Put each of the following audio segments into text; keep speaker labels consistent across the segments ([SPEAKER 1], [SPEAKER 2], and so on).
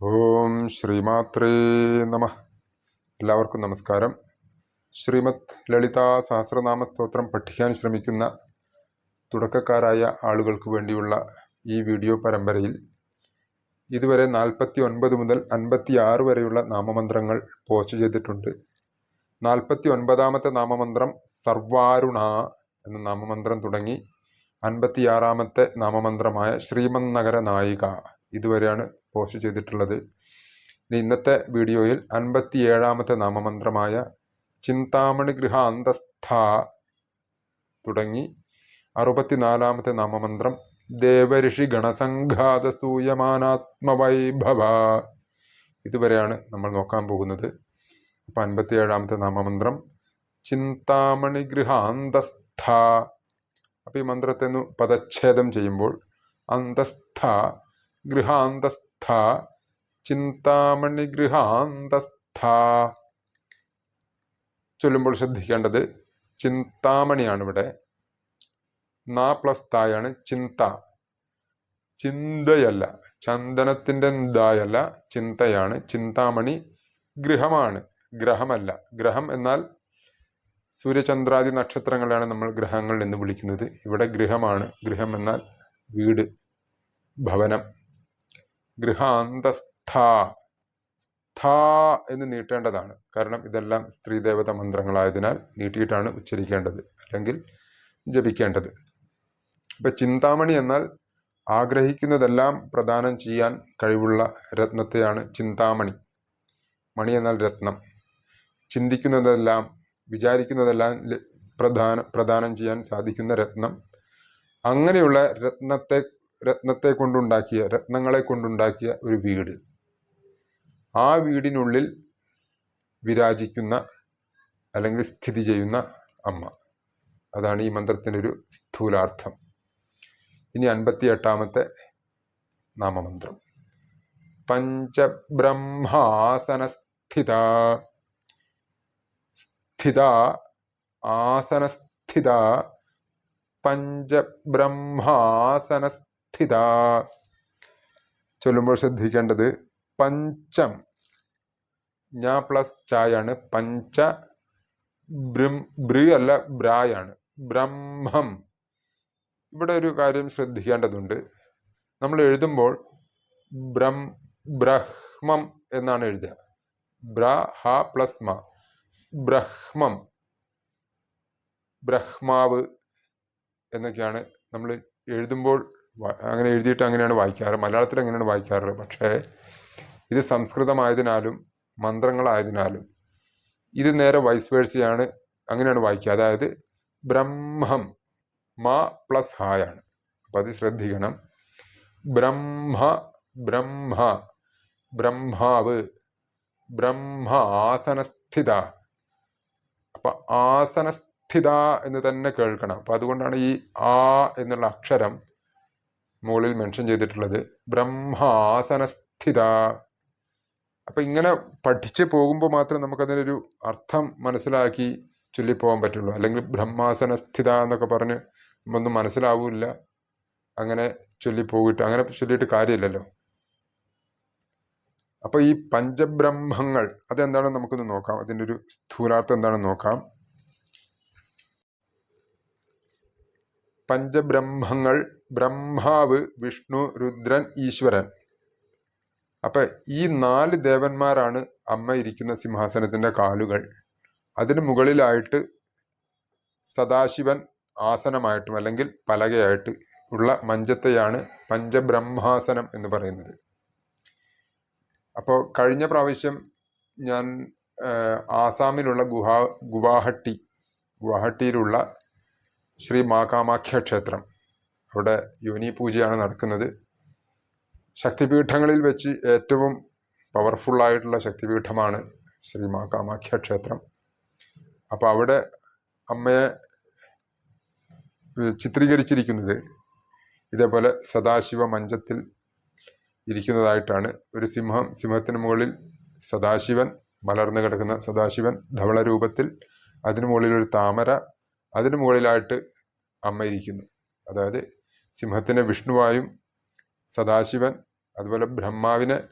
[SPEAKER 1] ഓം ശ്രീമാത്രേ നമ. എല്ലാവർക്കും നമസ്കാരം. ശ്രീമത് ലളിതാ സഹസ്രനാമ സ്തോത്രം പഠിക്കാൻ ശ്രമിക്കുന്ന തുടക്കക്കാരായ ആളുകൾക്ക് വേണ്ടിയുള്ള ഈ വീഡിയോ പരമ്പരയിൽ ഇതുവരെ നാൽപ്പത്തി ഒൻപത് മുതൽ അൻപത്തി ആറ് വരെയുള്ള നാമമന്ത്രങ്ങൾ പോസ്റ്റ് ചെയ്തിട്ടുണ്ട്. നാൽപ്പത്തി ഒൻപതാമത്തെ നാമമന്ത്രം സർവാരുണ എന്ന നാമമന്ത്രം തുടങ്ങി അൻപത്തിയാറാമത്തെ നാമമന്ത്രമായ ശ്രീമന്നഗര നായിക ഇതുവരെയാണ് പോസ്റ്റ് ചെയ്തിട്ടുള്ളത്. ഇനി ഇന്നത്തെ വീഡിയോയിൽ അൻപത്തി ഏഴാമത്തെ നാമമന്ത്രമായ ചിന്താമണി ഗൃഹ അന്തസ്ഥ തുടങ്ങി. അറുപത്തിനാലാമത്തെ നാമമന്ത്രം ദേവഋഷി ഗണസംഘാത സ്തൂയമാനാത്മവൈഭവ ഇതുവരെയാണ് നമ്മൾ നോക്കാൻ പോകുന്നത്. അപ്പം അൻപത്തി ഏഴാമത്തെ നാമമന്ത്രം ചിന്താമണി ഗൃഹ അന്തസ്ഥ. അപ്പം ഈ മന്ത്രത്തെ പദച്ഛേദം ചെയ്യുമ്പോൾ അന്തസ്ഥ ഗൃഹാന്തസ്ഥ ചിന്താമണി ഗൃഹാന്തസ്ഥ ചൊല്ലുമ്പോൾ ശ്രദ്ധിക്കേണ്ടത് ചിന്താമണിയാണ് ഇവിടെ നാ പ്ലസ് തായാണ് ചിന്ത. ചിന്തയല്ല ചന്ദനത്തിന്റെ ദായല്ല ചിന്തയാണ്. ചിന്താമണി ഗൃഹമാണ്. ഗ്രഹമല്ല. ഗ്രഹം എന്നാൽ സൂര്യചന്ദ്രാദി നക്ഷത്രങ്ങളെയാണ് നമ്മൾ ഗ്രഹങ്ങൾ എന്ന് വിളിക്കുന്നത്. ഇവിടെ ഗൃഹമാണ്. ഗൃഹം എന്നാൽ വീട് ഭവനം. ഗൃഹാന്തസ്ഥ. സ്ഥ എന്ന് നീട്ടേണ്ടതാണ്. കാരണം ഇതെല്ലാം സ്ത്രീദേവത മന്ത്രങ്ങളായതിനാൽ നീട്ടിയിട്ടാണ് ഉച്ചരിക്കേണ്ടത് അല്ലെങ്കിൽ ജപിക്കേണ്ടത്. ഇപ്പൊ ചിന്താമണി എന്നാൽ ആഗ്രഹിക്കുന്നതെല്ലാം പ്രദാനം ചെയ്യാൻ കഴിവുള്ള രത്നത്തെയാണ് ചിന്താമണി. മണി എന്നാൽ രത്നം. ചിന്തിക്കുന്നതെല്ലാം വിചാരിക്കുന്നതെല്ലാം പ്രധാന പ്രദാനം ചെയ്യാൻ സാധിക്കുന്ന രത്നം. അങ്ങനെയുള്ള രത്നത്തെ രത്നത്തെ കൊണ്ടുണ്ടാക്കിയ രത്നങ്ങളെ കൊണ്ടുണ്ടാക്കിയ ഒരു വീട്. ആ വീടിനുള്ളിൽ വിരാജിക്കുന്ന അല്ലെങ്കിൽ സ്ഥിതി ചെയ്യുന്ന അമ്മ. അതാണ് ഈ മന്ത്രത്തിന്റെ ഒരു സ്ഥൂലാർത്ഥം. ഇനി അൻപത്തി എട്ടാമത്തെ നാമമന്ത്രം. പഞ്ചബ്രഹ്മാസനസ്ഥിത. സ്ഥിത ആസനസ്ഥിത. പഞ്ചബ്രഹ്മാസനസ്ഥിത. ചൊല്ലുമ്പോൾ ശ്രദ്ധിക്കേണ്ടത് പഞ്ചം. ഞാ പ്ലസ് ചായാണ്. പഞ്ച ബ്രം ബ്രി അല്ല ബ്രായാണ്. ബ്രഹ്മം. ഇവിടെ ഒരു കാര്യം ശ്രദ്ധിക്കേണ്ടതുണ്ട്. നമ്മൾ എഴുതുമ്പോൾ ബ്രം ബ്രഹ്മം എന്നാണ് എഴുതുക. ബ്ര ഹ പ്ലസ് മ. ബ്രഹ്മം. ബ്രഹ്മാവ് എന്നൊക്കെയാണ് നമ്മൾ എഴുതുമ്പോൾ അങ്ങനെ എഴുതിയിട്ട് അങ്ങനെയാണ് വായിക്കാറ്. മലയാളത്തിൽ അങ്ങനെയാണ് വായിക്കാറ്. പക്ഷേ ഇത് സംസ്കൃതമായതിനാലും മന്ത്രങ്ങളായതിനാലും ഇത് നേരെ വൈസ് വേഴ്സിയാണ് അങ്ങനെയാണ് വായിക്കുക. അതായത് ബ്രഹ്മം മ പ്ലസ് ഹായാണ്. അപ്പം അത് ശ്രദ്ധിക്കണം. ബ്രഹ്മ ബ്രഹ്മ ബ്രഹ്മാവ് ബ്രഹ്മ ആസനസ്ഥിത അപ്പം ആസനസ്ഥിത എന്ന് തന്നെ കേൾക്കണം. അപ്പം അതുകൊണ്ടാണ് ഈ ആ എന്നുള്ള അക്ഷരം മുകളിൽ മെൻഷൻ ചെയ്തിട്ടുള്ളത്. ബ്രഹ്മാസനസ്ഥിത. അപ്പം ഇങ്ങനെ പഠിച്ച് പോകുമ്പോൾ മാത്രം നമുക്കതിനൊരു അർത്ഥം മനസ്സിലാക്കി ചൊല്ലിപ്പോകാൻ പറ്റുള്ളൂ. അല്ലെങ്കിൽ ബ്രഹ്മാസനസ്ഥിത എന്നൊക്കെ പറഞ്ഞ് ഒന്നും മനസ്സിലാവില്ല. അങ്ങനെ ചൊല്ലിപ്പോയിട്ട് അങ്ങനെ ചൊല്ലിയിട്ട് കാര്യമില്ലല്ലോ. അപ്പോൾ ഈ പഞ്ചബ്രഹ്മങ്ങൾ അതെന്താണെന്ന് നമുക്കൊന്ന് നോക്കാം. അതിന്റെ ഒരു സ്ഥൂലാർത്ഥം എന്താണെന്ന് നോക്കാം. പഞ്ചബ്രഹ്മങ്ങൾ ബ്രഹ്മാവ് വിഷ്ണു രുദ്രൻ ഈശ്വരൻ. അപ്പൊ ഈ നാല് ദേവന്മാരാണ് അമ്മ ഇരിക്കുന്ന സിംഹാസനത്തിന്റെ കാലുകൾ. അതിന് മുകളിലായിട്ട് സദാശിവൻ ആസനമായിട്ടും അല്ലെങ്കിൽ പലകയായിട്ട് ഉള്ള മഞ്ചത്തെയാണ് പഞ്ചബ്രഹ്മാസനം എന്ന് പറയുന്നത്. അപ്പോൾ കഴിഞ്ഞ പ്രാവശ്യം ഞാൻ ആസാമിലുള്ള ഗുഹാ ഗുവാഹട്ടി ഗുവാഹട്ടിയിലുള്ള ശ്രീ മാകാമാഖ്യ ക്ഷേത്രം. അവിടെ യോനി പൂജയാണ് നടക്കുന്നത്. ശക്തിപീഠങ്ങളിൽ വെച്ച് ഏറ്റവും പവർഫുള്ളായിട്ടുള്ള ശക്തിപീഠമാണ് ശ്രീ മാകാമാഖ്യ ക്ഷേത്രം. അപ്പോൾ അവിടെ അമ്മയെ ചിത്രീകരിച്ചിരിക്കുന്നത് ഇതേപോലെ സദാശിവ മഞ്ചത്തിൽ ഇരിക്കുന്നതായിട്ടാണ്. ഒരു സിംഹം സിംഹത്തിന് മുകളിൽ സദാശിവൻ മലർന്നു കിടക്കുന്ന സദാശിവൻ ധവള രൂപത്തിൽ അതിനു മുകളിൽ ഒരു താമര അതിനു മുകളിലായിട്ട് അമ്മ ഇരിക്കുന്നു. അതായത് സിംഹത്തിനെ വിഷ്ണുവായും സദാശിവൻ അതുപോലെ ബ്രഹ്മാവിനെ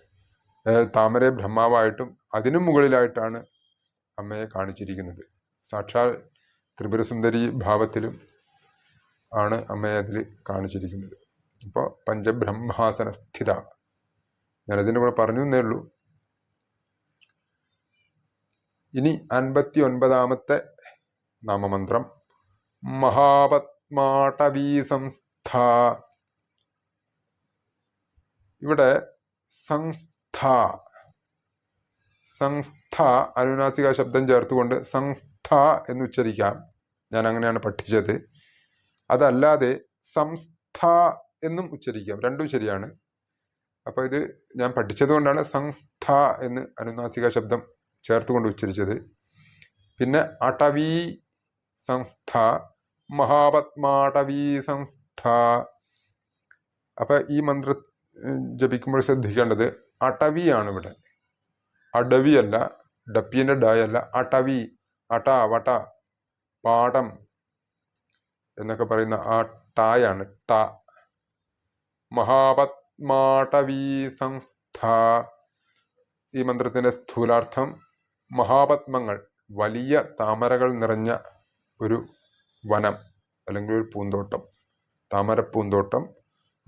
[SPEAKER 1] താമര ബ്രഹ്മാവായിട്ടും അതിനും മുകളിലായിട്ടാണ് അമ്മയെ കാണിച്ചിരിക്കുന്നത്. സാക്ഷാൽ ത്രിപുരസുന്ദരി ഭാവത്തിലും ആണ് അമ്മയെ അതിൽ കാണിച്ചിരിക്കുന്നത്. അപ്പോൾ പഞ്ചബ്രഹ്മാസന സ്ഥിത. ഞാനതിന്റെ കൂടെ പറഞ്ഞു എന്നേ ഉള്ളൂ. ഇനി അൻപത്തി ഒൻപതാമത്തെ നാമമന്ത്രം. മഹാപത്മാടവീ സംസ്ഥ ഇവിടെ സംസ്ഥ. സംസ്ഥ അനുനാസിക ശബ്ദം ചേർത്തുകൊണ്ട് സംസ്ഥ എന്ന് ഉച്ചരിക്കാം. ഞാൻ അങ്ങനെയാണ് പഠിച്ചത്. അതല്ലാതെ സംസ്ഥ എന്നും ഉച്ചരിക്കാം. രണ്ടും ശരിയാണ്. അപ്പോൾ ഇത് ഞാൻ പഠിച്ചത് കൊണ്ടാണ് സംസ്ഥ എന്ന് അനുനാസിക ശബ്ദം ചേർത്തുകൊണ്ട് ഉച്ചരിച്ചത്. പിന്നെ അടവി സംസ്ഥ. മഹാപത്മാടവി സംസ്ഥ അപ്പൊ ഈ മന്ത്ര ജപിക്കുമ്പോൾ ശ്രദ്ധിക്കേണ്ടത് ആണ് ഇവിടെ അടവി അടവിയല്ല ഡപ്പിന്റെ ഡയല്ല അടവി അട വട പാടം എന്നൊക്കെ പറയുന്ന ആ ടായാണ് ട മഹാപത്മാടവീ സംസ്ഥ ഈ മന്ത്രത്തിന്റെ സ്ഥൂലാർത്ഥം മഹാപത്മങ്ങൾ വലിയ താമരകൾ നിറഞ്ഞ ഒരു വനം അല്ലെങ്കിൽ ഒരു പൂന്തോട്ടം താമരപ്പൂന്തോട്ടം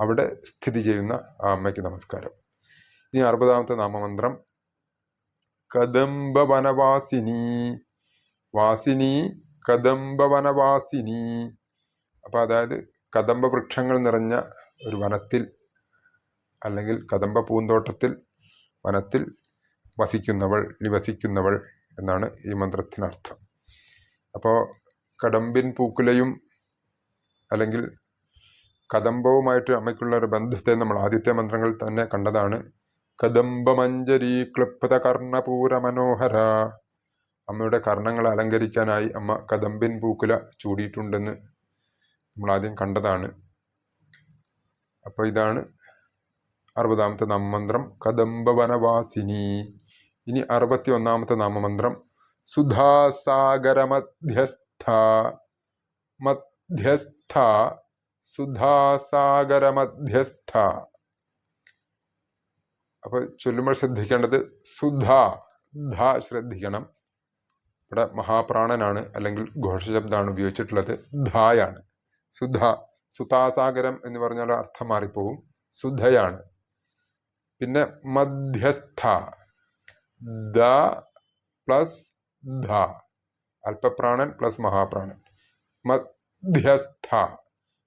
[SPEAKER 1] അവിടെ സ്ഥിതി ചെയ്യുന്ന ആ അമ്മയ്ക്ക് നമസ്കാരം. ഇനി അറുപതാമത്തെ നാമമന്ത്രം. കദംബവനവാസിനി വാസിനി കദംബവനവാസിനി. അപ്പോൾ അതായത് കദംബ വൃക്ഷങ്ങൾ നിറഞ്ഞ ഒരു വനത്തിൽ അല്ലെങ്കിൽ കദംബ പൂന്തോട്ടത്തിൽ വനത്തിൽ വസിക്കുന്നവൾ നിവസിക്കുന്നവൾ എന്നാണ് ഈ മന്ത്രത്തിനർത്ഥം. അപ്പോൾ കടമ്പിൻ പൂക്കുലയും അല്ലെങ്കിൽ കദംബവുമായിട്ട് അമ്മയ്ക്കുള്ള ഒരു ബന്ധത്തെ നമ്മൾ ആദ്യത്തെ മന്ത്രങ്ങളിൽ തന്നെ കണ്ടതാണ്. കദംബമഞ്ജരി ക്ലിപ്ത കർണപൂര മനോഹര. അമ്മയുടെ കർണങ്ങൾ അലങ്കരിക്കാനായി അമ്മ കദംബിൻ പൂക്കുല ചൂടിയിട്ടുണ്ടെന്ന് നമ്മൾ ആദ്യം കണ്ടതാണ്. അപ്പോൾ ഇതാണ് അറുപതാമത്തെ നാമമന്ത്രം. കദംബവനവാസിനി. ഇനി അറുപത്തി ഒന്നാമത്തെ നാമമന്ത്രം. സുധാസാഗരമധ്യസ്ഥ മധ്യസ്ഥ സുധാസാഗര മധ്യസ്ഥ അപ്പൊ ചൊല്ലുമ്പോൾ ശ്രദ്ധിക്കേണ്ടത് സുധ ധ ശ്രദ്ധിക്കണം. ഇവിടെ മഹാപ്രാണനാണ് അല്ലെങ്കിൽ ഘോഷശബ്ദമാണ് ഉപയോഗിച്ചിട്ടുള്ളത് ധായാണ്. സുധ സുതാസാഗരം എന്ന് പറഞ്ഞാൽ അർത്ഥം മാറിപ്പോവും. സുധയാണ്. പിന്നെ മധ്യസ്ഥ ദ പ്ലസ് ധ. അല്പപ്രാണൻ പ്ലസ് മഹാപ്രാണൻ. മധ്യസ്ഥ.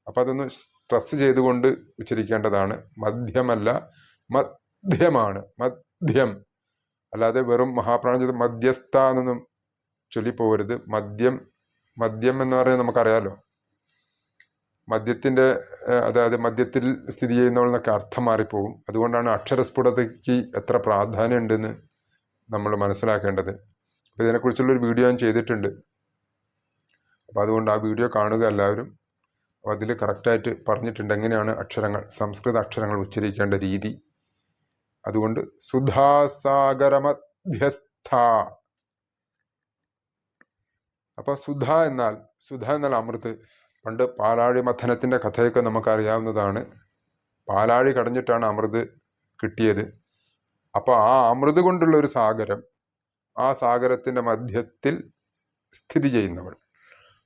[SPEAKER 1] അപ്പം അതൊന്ന് സ്ട്രെസ് ചെയ്തുകൊണ്ട് ഉച്ചരിക്കേണ്ടതാണ് മധ്യമല്ല മധ്യമാണ്. മധ്യം. അല്ലാതെ വെറും മഹാപ്രാണൻ ചെയ്ത് മധ്യസ്ഥ എന്നൊന്നും ചൊല്ലിപ്പോകരുത്. മദ്യം മദ്യം എന്ന് പറയുന്നത് നമുക്കറിയാലോ. മദ്യത്തിന്റെ അതായത് മദ്യത്തിൽ സ്ഥിതി ചെയ്യുന്നവളെന്നൊക്കെ അർത്ഥം മാറിപ്പോകും. അതുകൊണ്ടാണ് അക്ഷരസ്ഫുടതയ്ക്ക് എത്ര പ്രാധാന്യം ഉണ്ടെന്ന് നമ്മൾ മനസ്സിലാക്കേണ്ടത്. അപ്പോൾ ഇതിനെക്കുറിച്ചുള്ളൊരു വീഡിയോ ഞാൻ ചെയ്തിട്ടുണ്ട്. അപ്പോൾ അതുകൊണ്ട് ആ വീഡിയോ കാണുക എല്ലാവരും. അപ്പോൾ അതിൽ കറക്റ്റായിട്ട് പറഞ്ഞിട്ടുണ്ട് എങ്ങനെയാണ് അക്ഷരങ്ങൾ സംസ്കൃത അക്ഷരങ്ങൾ ഉച്ചരിക്കേണ്ട രീതി. അതുകൊണ്ട് സുധാസാഗരമധ്യസ്ഥ. അപ്പോൾ സുധ എന്നാൽ സുധ എന്നാൽ അമൃത്. പണ്ട് പാലാഴി മഥനത്തിന്റെ കഥയൊക്കെ നമുക്കറിയാവുന്നതാണ്. പാലാഴി കടഞ്ഞിട്ടാണ് അമൃത് കിട്ടിയത്. അപ്പോൾ ആ അമൃത് കൊണ്ടുള്ള ഒരു സാഗരം ആ സാഗരത്തിന്റെ മധ്യത്തിൽ സ്ഥിതി ചെയ്യുന്നവൾ.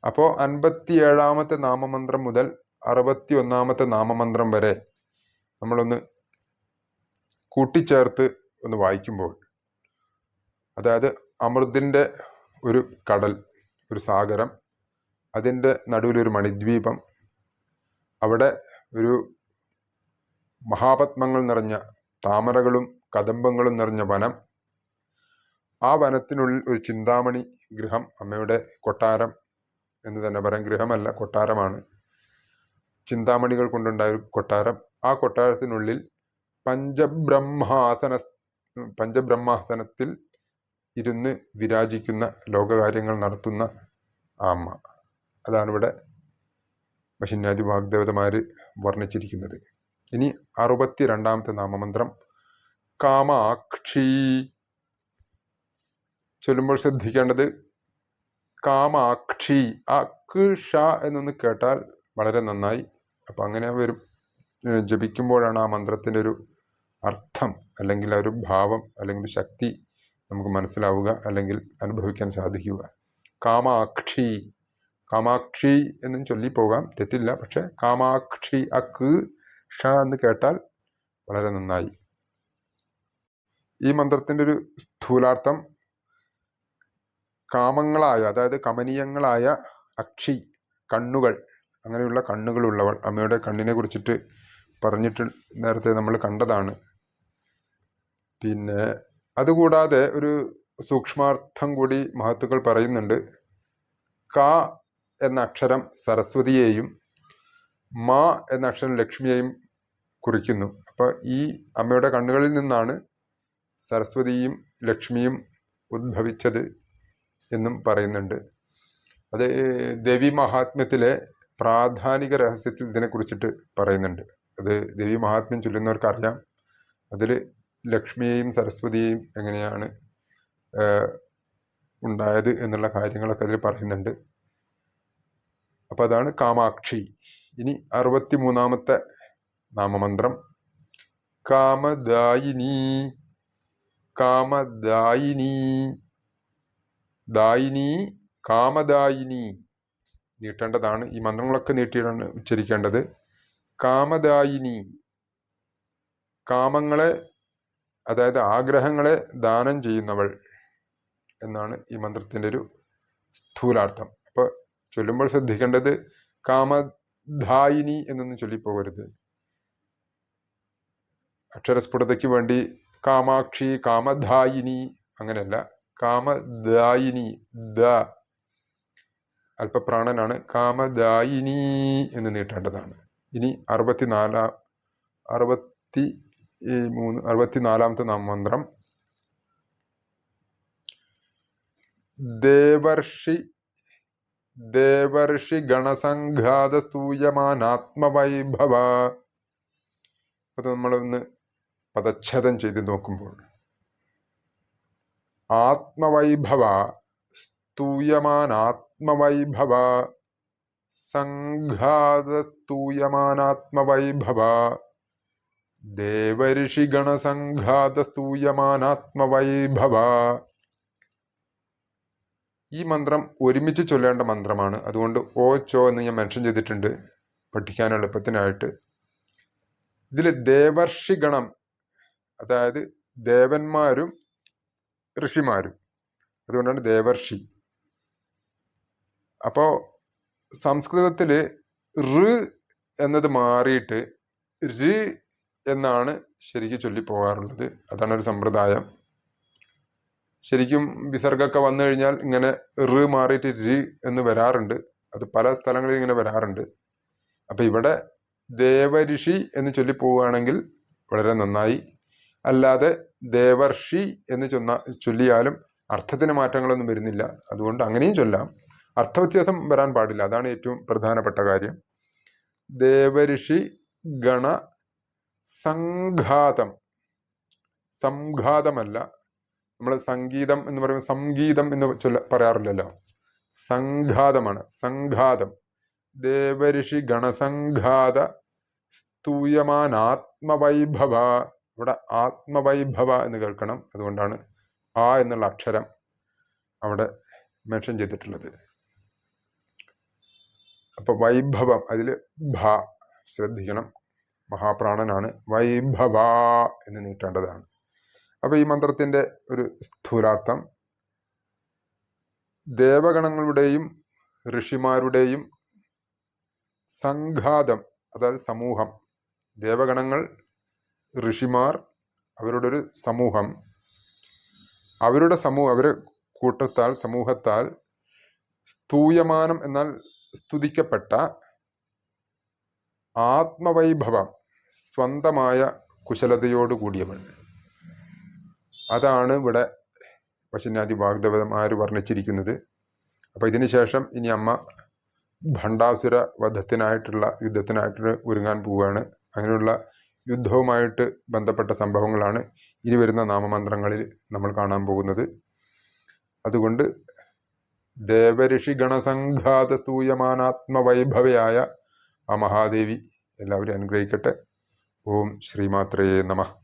[SPEAKER 1] അപ്പോൾ അൻപത്തി ഏഴാമത്തെ നാമമന്ത്രം മുതൽ അറുപത്തി ഒന്നാമത്തെ നാമമന്ത്രം വരെ നമ്മളൊന്ന് കൂട്ടിച്ചേർത്ത് ഒന്ന് വായിക്കുമ്പോൾ അതായത് അമൃതിന്റെ ഒരു കടൽ ഒരു സാഗരം അതിന്റെ നടുവിലൊരു മണിദ്വീപം അവിടെ ഒരു മഹാപത്മങ്ങൾ നിറഞ്ഞ താമരകളും കദംബങ്ങളും നിറഞ്ഞ വനം ആ വനത്തിനുള്ളിൽ ഒരു ചിന്താമണി ഗൃഹം അമ്മയുടെ കൊട്ടാരം എന്ന് തന്നെ പറയാം. ഗൃഹമല്ല കൊട്ടാരമാണ്. ചിന്താമണികൾ കൊണ്ടുണ്ടായ ഒരു കൊട്ടാരം. ആ കൊട്ടാരത്തിനുള്ളിൽ പഞ്ചബ്രഹ്മാസന പഞ്ചബ്രഹ്മാസനത്തിൽ ഇരുന്ന് വിരാജിക്കുന്ന ലോകകാര്യങ്ങൾ നടത്തുന്ന ആമ്മ അതാണ് ഇവിടെ വശിന്യാദി വാഗ്ദേവതമാർ വർണിച്ചിരിക്കുന്നത്. ഇനി അറുപത്തി രണ്ടാമത്തെ നാമമന്ത്രം. കാമാക്ഷി. ചൊല്ലുമ്പോൾ ശ്രദ്ധിക്കേണ്ടത് കാമാക്ഷി അക്ക് ഷ എന്നൊന്ന് കേട്ടാൽ വളരെ നന്നായി. അപ്പം അങ്ങനെ വരും. ജപിക്കുമ്പോഴാണ് ആ മന്ത്രത്തിന്റെ ഒരു അർത്ഥം അല്ലെങ്കിൽ ആ ഒരു ഭാവം അല്ലെങ്കിൽ ശക്തി നമുക്ക് മനസ്സിലാവുക അല്ലെങ്കിൽ അനുഭവിക്കാൻ സാധിക്കുക. കാമാക്ഷി കാമാക്ഷി എന്നും ചൊല്ലിപ്പോകാം തെറ്റില്ല. പക്ഷെ കാമാക്ഷി അക്ക് ഷ എന്ന് കേട്ടാൽ വളരെ നന്നായി. ഈ മന്ത്രത്തിന്റെ ഒരു സ്ഥൂലാർത്ഥം കാമങ്ങളായ അതായത് കമനീയങ്ങളായ അക്ഷി കണ്ണുകൾ അങ്ങനെയുള്ള കണ്ണുകളുള്ളവൾ. അമ്മയുടെ കണ്ണിനെ കുറിച്ചിട്ട് പറഞ്ഞിട്ട് നേരത്തെ നമ്മൾ കണ്ടതാണ്. പിന്നെ അതുകൂടാതെ ഒരു സൂക്ഷ്മാർത്ഥം കൂടി മഹത്തുക്കൾ പറയുന്നുണ്ട്. ക എന്ന അക്ഷരം സരസ്വതിയെയും മ എന്ന അക്ഷരം ലക്ഷ്മിയെയും കുറിക്കുന്നു. അപ്പോൾ ഈ അമ്മയുടെ കണ്ണുകളിൽ നിന്നാണ് സരസ്വതിയും ലക്ഷ്മിയും ഉദ്ഭവിച്ചത്. എന്നും പറയുന്നുണ്ട്. അത് ദേവി മഹാത്മ്യത്തിലെ പ്രാധാനിക രഹസ്യത്തിൽ ഇതിനെക്കുറിച്ചിട്ട് പറയുന്നുണ്ട്. അത് ദേവി മഹാത്മ്യം ചൊല്ലുന്നവർക്കറിയാം. അതിൽ ലക്ഷ്മിയെയും സരസ്വതിയെയും എങ്ങനെയാണ് ഉണ്ടായത് എന്നുള്ള കാര്യങ്ങളൊക്കെ അതിൽ പറയുന്നുണ്ട്. അപ്പോൾ അതാണ് കാമാക്ഷി. ഇനി അറുപത്തി മൂന്നാമത്തെ നാമമന്ത്രം. കാമദായിനി കാമദായിനി ദായിനി കാമദായിനി നീട്ടേണ്ടതാണ്. ഈ മന്ത്രങ്ങളൊക്കെ നീട്ടിയാണ് ഉച്ചരിക്കേണ്ടത്. കാമദായിനി കാമങ്ങളെ അതായത് ആഗ്രഹങ്ങളെ ദാനം ചെയ്യുന്നവൾ എന്നാണ് ഈ മന്ത്രത്തിന്റെ ഒരു സ്ഥൂലാർത്ഥം. അപ്പോൾ ചൊല്ലുമ്പോൾ ശ്രദ്ധിക്കേണ്ടത് കാമധായിനി എന്നൊന്നും ചൊല്ലിപ്പോകരുത്. അക്ഷരസ്ഫുടതയ്ക്ക് വേണ്ടി കാമാക്ഷി കാമധായിനി അങ്ങനെയല്ല. കാമദായിനി ദ അല്പപ്രാണനാണ്. കാമദായിനി എന്ന് നീട്ടേണ്ടതാണ്. ഇനി അറുപത്തിനാലാം അറുപത്തി മൂന്ന് അറുപത്തിനാലാമത്തെ നാമമന്ത്രം ദേവർഷി ദേവർഷി ഗണസംഘാത സ്തൂയമാനാത്മവൈഭവ അത് നമ്മളൊന്ന് പദച്ഛേദം ചെയ്ത് നോക്കുമ്പോൾ ആത്മവൈഭവ സ്തൂയമാനാത്മവൈഭവ സംഘാതസ്തൂയമാനാത്മവൈഭവ ദേവഋഷിഗണസംഘാതസ്തൂയമാനാത്മവൈഭവ. ഈ മന്ത്രം ഒരുമിച്ച് ചൊല്ലേണ്ട മന്ത്രമാണ്. അതുകൊണ്ട് ഓ ചോ എന്ന് ഞാൻ മെൻഷൻ ചെയ്തിട്ടുണ്ട് പഠിക്കാൻ എളുപ്പത്തിനായിട്ട്. ഇതിൽ ദേവർഷിഗണം അതായത് ദേവന്മാരും ഋഷിമാരും. അതുകൊണ്ടാണ് ദേവർഷി. അപ്പോൾ സംസ്കൃതത്തിൽ ഋ എന്നത് മാറിയിട്ട് ഋ എന്നാണ് ശരിക്കും ചൊല്ലിപ്പോകാറുള്ളത് അതാണ് ഒരു സമ്പ്രദായം. ശരിക്കും വിസർഗമൊക്കെ വന്നു കഴിഞ്ഞാൽ ഇങ്ങനെ ഋ മാറിയിട്ട് രി എന്ന് വരാറുണ്ട്. അത് പല സ്ഥലങ്ങളിൽ ഇങ്ങനെ വരാറുണ്ട്. അപ്പം ഇവിടെ ദേവഋഷി എന്ന് ചൊല്ലിപ്പോവുകയാണെങ്കിൽ വളരെ നന്നായി. അല്ലാതെ ദേവർഷി എന്ന് ചൊന്ന ചൊല്ലിയാലും അർത്ഥത്തിന് മാറ്റങ്ങളൊന്നും വരുന്നില്ല. അതുകൊണ്ട് അങ്ങനെയും ചൊല്ലാം. അർത്ഥവ്യത്യാസം വരാൻ പാടില്ല. അതാണ് ഏറ്റവും പ്രധാനപ്പെട്ട കാര്യം. ദേവഋഷി ഗണ സംഘാതം. സംഘാതമല്ല. നമ്മൾ സംഗീതം എന്ന് പറയുമ്പോൾ സംഗീതം എന്ന് ചൊല്ല പറയാറില്ലല്ലോ. സംഘാതമാണ്. സംഘാതം. ദേവഋഷി ഗണസംഘാത സ്തൂയമാനാത്മവൈഭവ ഇവിടെ ആത്മവൈഭവ എന്ന് കേൾക്കണം. അതുകൊണ്ടാണ് ആ എന്നുള്ള അക്ഷരം അവിടെ മെൻഷൻ ചെയ്തിട്ടുള്ളത്. അപ്പൊ വൈഭവം അതിൽ ഭ ശ്രദ്ധിക്കണം. മഹാപ്രാണനാണ് വൈഭവ എന്ന് നീട്ടേണ്ടതാണ്. അപ്പൊ ഈ മന്ത്രത്തിന്റെ ഒരു സ്ഥൂലാർത്ഥം ദേവഗണങ്ങളുടെയും ഋഷിമാരുടെയും സംഘാതം അതായത് സമൂഹം ദേവഗണങ്ങൾ ഋഷിമാർ അവരുടെ ഒരു സമൂഹം. അവരുടെ സമൂഹം അവരെ കൂട്ടത്താൽ സമൂഹത്താൽ സ്തൂയമാനം എന്നാൽ സ്തുതിക്കപ്പെട്ട ആത്മവൈഭവം സ്വന്തമായ കുശലതയോട് കൂടിയവൾ അതാണ് ഇവിടെ പശുനാദി ആര് വർണിച്ചിരിക്കുന്നത്. അപ്പോൾ ഇതിനുശേഷം ഇനി അമ്മ ഭണ്ഡാസുര വധത്തിനായിട്ടുള്ള യുദ്ധത്തിനായിട്ട് ഒരുങ്ങാൻ പോവുകയാണ്. അങ്ങനെയുള്ള യുദ്ധവുമായിട്ട് ബന്ധപ്പെട്ട സംഭവങ്ങളാണ് ഇനി വരുന്ന നാമമന്ത്രങ്ങളിൽ നമ്മൾ കാണാൻ പോകുന്നത്. അതുകൊണ്ട് ദേവഋഷി ഗണസംഘാത സ്തൂയമാനാത്മവൈഭവയായ ആ മഹാദേവി എല്ലാവരും അനുഗ്രഹിക്കട്ടെ. ഓം ശ്രീമാത്രയേ നമഃ.